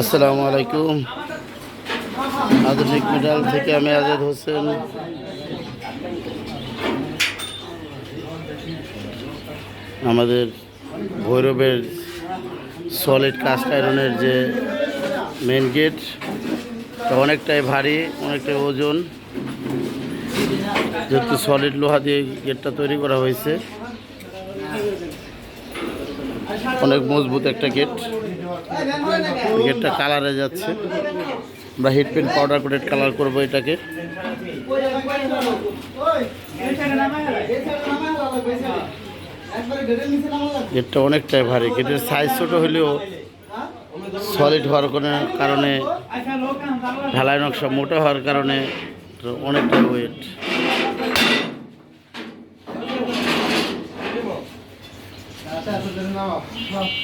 আসসালামু আলাইকুম। আধুনিক মেডাল থেকে আমি আজাদ হোসেন। আমাদের ভৈরবের সলিড কাস্ট আয়রনের যে মেন গেট অনেকটাই ভারী, অনেকটাই ওজন। যেহেতু সলিড লোহা দিয়ে গেটটা তৈরি করা হয়েছে। অনেক মজবুত একটা গেট। গেটটা কালারে যাচ্ছে। আমরা হিট পেন পাউডার করে কালার করব এটাকে। গেটটা অনেকটাই ভারী। গেটের সাইজ ছোট হলেও সলিড হওয়ার কোনো কারণে, ঢালাই নকশা মোটা হওয়ার কারণে অনেকটা ওয়েট Saya 导